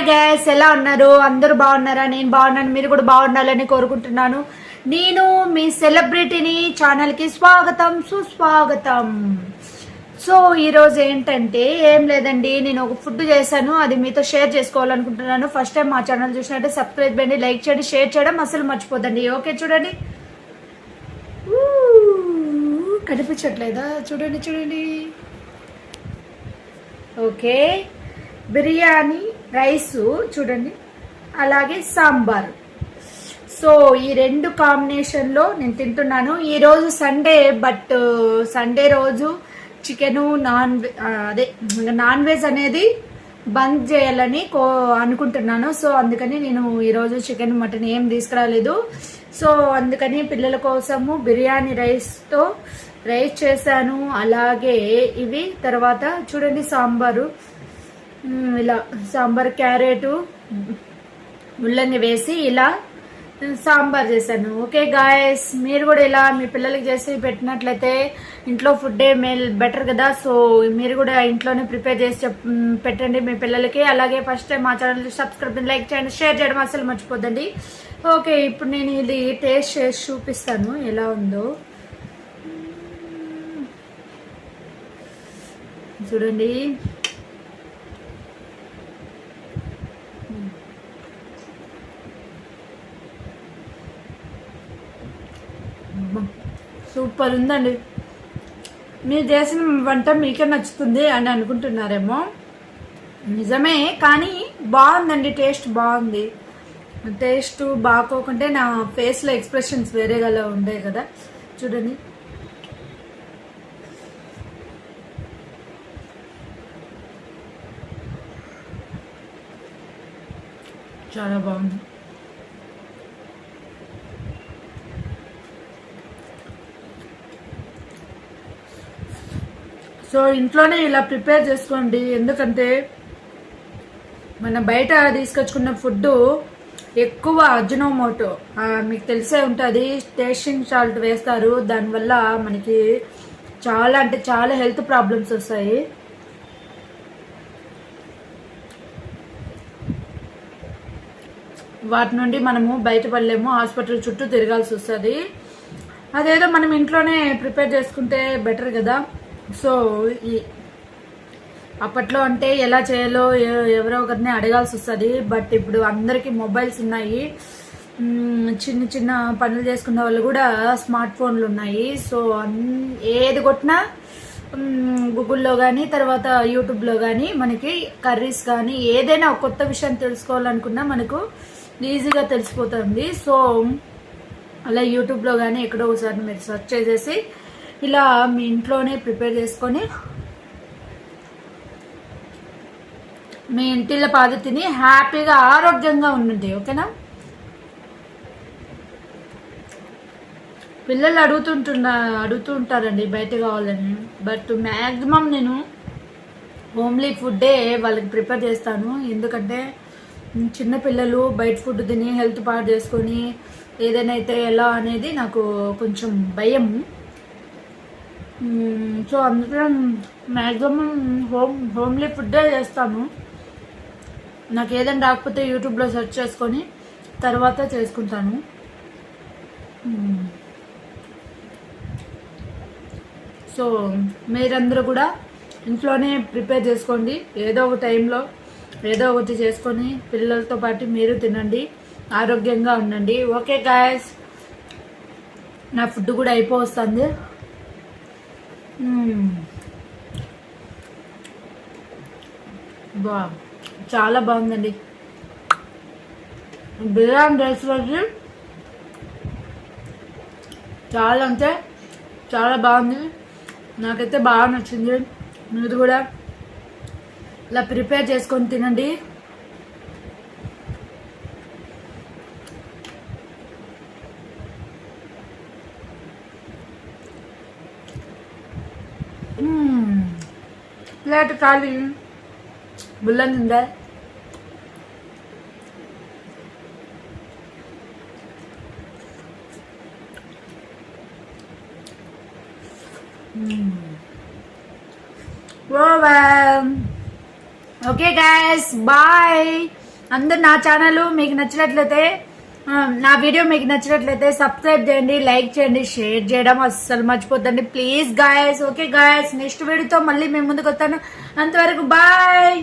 Hi gas ఎలా ఉన్నారు? అందరూ బాగున్నారా? నేను బాగున్నాను మీరు కూడా బాగుండాలని కోరుకుంటున్నాను. నేను మీ సెలబ్రిటీని ఛానల్కి స్వాగతం సుస్వాగతం. సో ఈరోజు ఏంటంటే ఏం లేదండి నేను ఒక ఫుడ్ చేశాను అది మీతో షేర్ చేసుకోవాలనుకుంటున్నాను. ఫస్ట్ టైం మా ఛానల్ చూసినట్టే సబ్స్క్రైబ్ చేయండి లైక్ చేయండి షేర్ చేయడం అసలు మర్చిపోదండి ఓకే చూడండి. ఊ, కనిపించట్లేదా? చూడండి చూడండి. ఓకే బిర్యానీ రైసు చూడండి. అలాగే సాంబార్. సో ఈ రెండు కాంబినేషన్లో నేను తింటున్నాను. ఈరోజు సండే బట్ సండే రోజు చికెను నాన్ అదే నాన్ వెజ్ అనేది బంద్ చేయాలని కో అనుకుంటున్నాను. సో అందుకని నేను ఈరోజు చికెన్ మటన్ ఏం తీసుకురాలేదు. సో అందుకని పిల్లల కోసము బిర్యానీ రైస్తో రైస్ చేశాను. అలాగే ఇవి తర్వాత చూడండి సాంబారు. ఇలా సాంబార్ క్యారెట్ ముల్లంగి వేసి ఇలా సాంబార్ చేశాను. ఓకే గాయస్ మీరు కూడా ఇలా మీ పిల్లలకి చేసి పెట్టినట్లయితే ఇంట్లో ఫుడ్డే మేల్ బెటర్ కదా. సో మీరు కూడా ఇంట్లోనే ప్రిపేర్ చేసి పెట్టండి మీ పిల్లలకి. అలాగే ఫస్ట్ టైం మా ఛానల్ సబ్స్క్రైబ్ లైక్ చేయండి షేర్ చేయడం అసలు మర్చిపోద్దండి. ఓకే ఇప్పుడు నేను ఇది టేస్ట్ చేసి చూపిస్తాను. ఎలా ఉందో. చూడండి. సూపర్ ఉందండి. మీరు చేసిన వంట మీకే నచ్చుతుంది అని అనుకుంటున్నారేమో. నిజమే కానీ బాగుందండి టేస్ట్ బాగుంది. టేస్ట్ బాగోకుంటే నా ఫేస్లో ఎక్స్ప్రెషన్స్ వేరేగా ఉండే కదా. చూడండి. చాలా బాగుంది. సో ఇంట్లోనే ఇలా ప్రిపేర్ చేసుకోండి. ఎందుకంటే మన బయట తీసుకొచ్చుకున్న ఫుడ్ ఎక్కువ అజ్జినోమోటో మీకు తెలిసే ఉంటుంది టేస్టింగ్ సాల్ట్ వేస్తారు. దానివల్ల మనకి చాలా అంటే చాలా హెల్త్ ప్రాబ్లమ్స్ వస్తాయి. వాటి నుండి మనము బయటపడలేము హాస్పిటల్ చుట్టూ తిరగాల్సి వస్తుంది. అదేదో మనం ఇంట్లోనే ప్రిపేర్ చేసుకుంటే బెటర్ కదా. సో ఈ అప్పట్లో అంటే ఎలా చేయాలో ఎవరో ఒకరిని అడగాల్సి వస్తుంది. బట్ ఇప్పుడు అందరికీ మొబైల్స్ ఉన్నాయి. చిన్న చిన్న పనులు చేసుకున్న వాళ్ళు కూడా స్మార్ట్ ఫోన్లు ఉన్నాయి. సో అన్- ఏది కొట్టినా గూగుల్లో కానీ తర్వాత యూట్యూబ్లో కానీ మనకి కర్రీస్ కానీ ఏదైనా కొత్త విషయం తెలుసుకోవాలనుకున్నా మనకు ఈజీగా తెలిసిపోతుంది. సో అలా యూట్యూబ్లో కానీ ఎక్కడో ఒకసారి మీరు సెర్చ్ చేసేసి ఇలా మీ ఇంట్లోనే ప్రిపేర్ చేసుకొని మీ ఇంటిల పద్ధతిని హ్యాపీగా ఆరోగ్యంగా ఉండండి ఓకేనా? పిల్లలు అడుగుతుంటున్నా అడుగుతూ ఉంటారండి బయట కావాలని. బట్ మ్యాక్సిమం నేను హోమ్లీ ఫుడ్డే వాళ్ళకి ప్రిపేర్ చేస్తాను. ఎందుకంటే చిన్న పిల్లలు బయట ఫుడ్ తిని హెల్త్ పాడు చేసుకొని ఏదైనా అయితే ఎలా అనేది నాకు కొంచెం భయం సో అందుకే మ్యాక్సిమం హోమ్ హోమ్లీ ఫుడ్డే చేస్తాను. నాకు ఏదైనా రాకపోతే యూట్యూబ్లో సెర్చ్ చేసుకొని తర్వాత చేసుకుంటాను. సో మీరందరూ కూడా ఇంట్లోనే ప్రిపేర్ చేసుకోండి. ఏదో ఒక టైంలో ఏదో ఒకటి చేసుకొని పిల్లలతో పాటు మీరు తినండి. ఆరోగ్యంగా ఉండండి. ఓకే గాయస్ నా ఫుడ్ కూడా అయిపోతుంది బా చాలా బాగుందండి. బిర్యానీ రైస్ రోజు చాలా అంటే చాలా బాగుంది. నాకైతే బాగా నచ్చింది. మీరు కూడా ఇలా ప్రిపేర్ చేసుకొని తినండి. ప్లేట్ ఖాళీ బుల్లంది ఉందా ఓకే గాయస్ బాయ్ అందరు నా ఛానల్ మీకు నచ్చినట్లయితే నా వీడియో మీకు నచ్చినట్లయితే సబ్స్క్రైబ్ చేయండి లైక్ చేయండి షేర్ చేయడం అస్సలు మర్చిపోద్దండి. Please guys okay guys next వీడియోతో మళ్ళీ మేము ముందుకు వస్తాను. అంతవరకు బాయ్